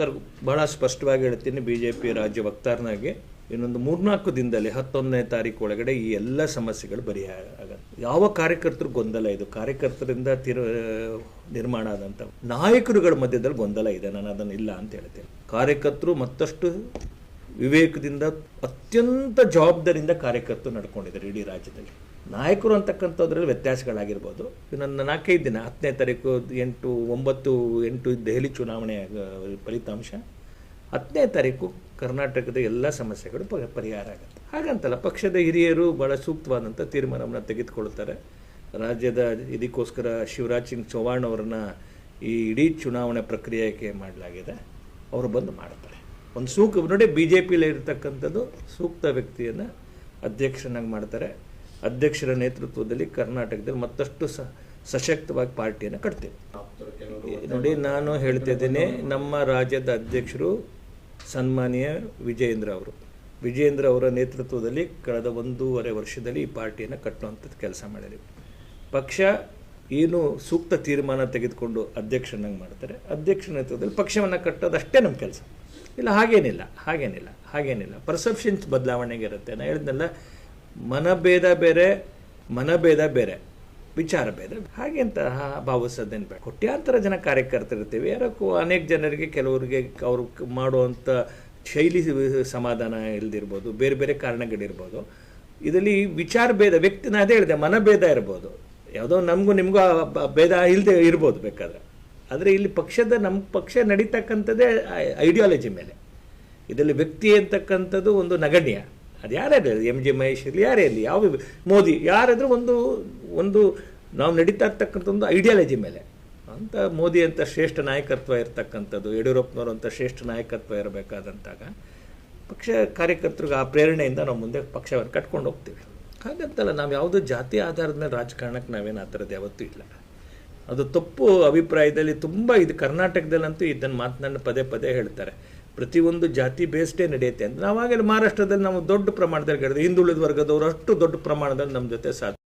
Sir, ಬಹಳ ಸ್ಪಷ್ಟವಾಗಿ ಹೇಳ್ತೀನಿ ಬಿ ಜೆ ಪಿ ರಾಜ್ಯ ವಕ್ತಾರನಾಗಿ ಇನ್ನೊಂದು ಮೂರ್ನಾಲ್ಕು ದಿನದಲ್ಲಿ, ಹತ್ತೊಂದನೇ ತಾರೀಕು ಒಳಗಡೆ ಈ ಎಲ್ಲ ಸಮಸ್ಯೆಗಳು ಬರಿಯಾಗ ಆಗತ್ತೆ. ಯಾವ ಕಾರ್ಯಕರ್ತರು ಗೊಂದಲ ಇದು? ಕಾರ್ಯಕರ್ತರಿಂದ ತಿರ ನಿರ್ಮಾಣ ಆದಂಥ ನಾಯಕರುಗಳ ಮಧ್ಯದಲ್ಲಿ ಗೊಂದಲ ಇದೆ, ನಾನು ಅದನ್ನು ಇಲ್ಲ ಅಂತ ಹೇಳ್ತೇನೆ. ಕಾರ್ಯಕರ್ತರು ಮತ್ತಷ್ಟು ವಿವೇಕದಿಂದ ಅತ್ಯಂತ ಜವಾಬ್ದಾರಿಯಿಂದ ಕಾರ್ಯಕರ್ತರು ನಡ್ಕೊಂಡಿದ್ದಾರೆ ಇಡೀ ರಾಜ್ಯದಲ್ಲಿ. ನಾಯಕರು ಅಂತಕ್ಕಂಥದ್ರಲ್ಲಿ ವ್ಯತ್ಯಾಸಗಳಾಗಿರ್ಬೋದು. ನನ್ನ ನಾಲ್ಕೈದು ದಿನ ಹತ್ತನೇ ತಾರೀಕು ಎಂಟು ಒಂಬತ್ತು ಎಂಟು ದೆಹಲಿ ಚುನಾವಣೆ ಆ, ಫಲಿತಾಂಶ. ಹತ್ತನೇ ತಾರೀಕು ಕರ್ನಾಟಕದ ಎಲ್ಲ ಸಮಸ್ಯೆಗಳು ಪರಿಹಾರ ಆಗುತ್ತೆ. ಹಾಗಂತಲ್ಲ ಪಕ್ಷದ ಹಿರಿಯರು ಭಾಳ ಸೂಕ್ತವಾದಂಥ ತೀರ್ಮಾನವನ್ನು ತೆಗೆದುಕೊಳ್ತಾರೆ. ರಾಜ್ಯದ ಇದಕ್ಕೋಸ್ಕರ ಶಿವರಾಜ್ ಸಿಂಗ್ ಚೌಹಾಣ್ ಅವರನ್ನ ಈ ಇಡೀ ಚುನಾವಣೆ ಪ್ರಕ್ರಿಯೆಗೆ ಮಾಡಲಾಗಿದೆ. ಅವರು ಬಂದು ಮಾಡ್ತಾರೆ. ಒಂದು ಸೂಕ್ ನೋಡಿ ಬಿ ಜೆ ಪಿಲಿ ಸೂಕ್ತ ವ್ಯಕ್ತಿಯನ್ನು ಅಧ್ಯಕ್ಷನಾಗಿ ಮಾಡ್ತಾರೆ. ಅಧ್ಯಕ್ಷರ ನೇತೃತ್ವದಲ್ಲಿ ಕರ್ನಾಟಕದಲ್ಲಿ ಮತ್ತಷ್ಟು ಸ, ಸಶಕ್ತವಾಗಿ ಪಾರ್ಟಿಯನ್ನು ಕಟ್ತೇವೆ. ನೋಡಿ ನಾನು ಹೇಳ್ತಿದ್ದೀನಿ ನಮ್ಮ ರಾಜ್ಯದ ಅಧ್ಯಕ್ಷರು ಸನ್ಮಾನ್ಯ ವಿಜಯೇಂದ್ರ ಅವರು. ವಿಜಯೇಂದ್ರ ಅವರ ನೇತೃತ್ವದಲ್ಲಿ ಕಳೆದ ಒಂದೂವರೆ ವರ್ಷದಲ್ಲಿ ಈ ಪಾರ್ಟಿಯನ್ನು ಕಟ್ಟುವಂಥದ್ದು ಕೆಲಸ ಮಾಡಿದ್ದೀವಿ. ಪಕ್ಷ ಏನು ಸೂಕ್ತ ತೀರ್ಮಾನ ತೆಗೆದುಕೊಂಡು ಅಧ್ಯಕ್ಷನಾಗಿ ಮಾಡ್ತಾರೆ. ಅಧ್ಯಕ್ಷ ನೇತೃತ್ವದಲ್ಲಿ ಪಕ್ಷವನ್ನು ಕಟ್ಟೋದಷ್ಟೇ ನಮ್ಮ ಕೆಲಸ. ಇಲ್ಲ, ಹಾಗೇನಿಲ್ಲ ಹಾಗೇನಿಲ್ಲ ಹಾಗೇನಿಲ್ಲ. ಪರ್ಸೆಪ್ಷನ್ಸ್ ಬದಲಾವಣೆಗೆ ಇರುತ್ತೆ. ನಾನು ಹೇಳಿದ್ನಲ್ಲ, ಮನಭೇದ ಬೇರೆ ಮನಭೇದ ಬೇರೆ, ವಿಚಾರ ಭೇದ ಹಾಗೆ ಅಂತ ಭಾವಿಸೋದೇನು ಬೇಡ. ಕೋಟ್ಯಾಂತರ ಜನ ಕಾರ್ಯಕರ್ತರಿರ್ತೀವಿ. ಯಾರಕ್ಕೂ ಅನೇಕ ಜನರಿಗೆ ಕೆಲವರಿಗೆ ಅವರು ಮಾಡುವಂಥ ಶೈಲಿ ಸಮಾಧಾನ ಇಲ್ದಿರ್ಬೋದು, ಬೇರೆ ಬೇರೆ ಕಾರಣಗಳಿರ್ಬೋದು. ಇದರಲ್ಲಿ ವಿಚಾರ ಭೇದ, ವ್ಯಕ್ತಿ ನಾನು ಅದೇ ಹೇಳಿದೆ, ಮನಭೇದ ಇರ್ಬೋದು. ಯಾವುದೋ ನಮಗೂ ನಿಮಗೂ ಭೇದ ಇಲ್ಲದೆ ಇರ್ಬೋದು ಬೇಕಾದ್ರೆ. ಆದರೆ ಇಲ್ಲಿ ಪಕ್ಷದ ನಮ್ಮ ಪಕ್ಷ ನಡೀತಕ್ಕಂಥದ್ದೇ ಐಡಿಯಾಲಜಿ ಮೇಲೆ. ಇದರಲ್ಲಿ ವ್ಯಕ್ತಿ ಅಂತಕ್ಕಂಥದ್ದು ಒಂದು ನಗಣ್ಯ. ಅದು ಯಾರೇ ಎಂ ಜಿ ಮಹೇಶ್ ಇರಲಿ, ಯಾರೇ ಇರಲಿ, ಯಾವ ಮೋದಿ, ಯಾರಾದರೂ ಒಂದು ಒಂದು ನಾವು ನಡೀತಾ ಇರ್ತಕ್ಕಂಥ ಒಂದು ಐಡಿಯಾಲಜಿ ಮೇಲೆ. ಅಂತ ಮೋದಿ ಅಂತ ಶ್ರೇಷ್ಠ ನಾಯಕತ್ವ ಇರ್ತಕ್ಕಂಥದ್ದು, ಯಡಿಯೂರಪ್ಪನವರು ಅಂತ ಶ್ರೇಷ್ಠ ನಾಯಕತ್ವ ಇರಬೇಕಾದಂತಾಗ ಪಕ್ಷ ಕಾರ್ಯಕರ್ತರಿಗೆ ಆ ಪ್ರೇರಣೆಯಿಂದ ನಾವು ಮುಂದೆ ಪಕ್ಷವನ್ನು ಕಟ್ಕೊಂಡು ಹೋಗ್ತೀವಿ. ಹಾಗಂತಲ್ಲ, ನಾವು ಯಾವುದೋ ಜಾತಿ ಆಧಾರದ ಮೇಲೆ ರಾಜಕಾರಣಕ್ಕೆ ನಾವೇನು ಆ ಥರದ್ದು ಯಾವತ್ತೂ ಇಲ್ಲ. ಅದು ತಪ್ಪು ಅಭಿಪ್ರಾಯದಲ್ಲಿ ತುಂಬ ಇದು ಕರ್ನಾಟಕದಲ್ಲಂತೂ ಇದನ್ನು ಮಾತನಾಡಿ ಪದೇ ಪದೇ ಹೇಳ್ತಾರೆ. ಪ್ರತಿಯೊಂದು ಜಾತಿ ಬೇಸ್ಡೇ ನಡೆಯುತ್ತೆ ಅಂತ. ನಾವಾಗಲೇ ಮಹಾರಾಷ್ಟ್ರದಲ್ಲಿ ನಾವು ದೊಡ್ಡ ಪ್ರಮಾಣದಲ್ಲಿ ಹೇಳಿದೆ ಹಿಂದುಳಿದ ವರ್ಗದವರು ಅಷ್ಟು ದೊಡ್ಡ ಪ್ರಮಾಣದಲ್ಲಿ ನಮ್ಮ ಜೊತೆ ಸಾಧ್ಯ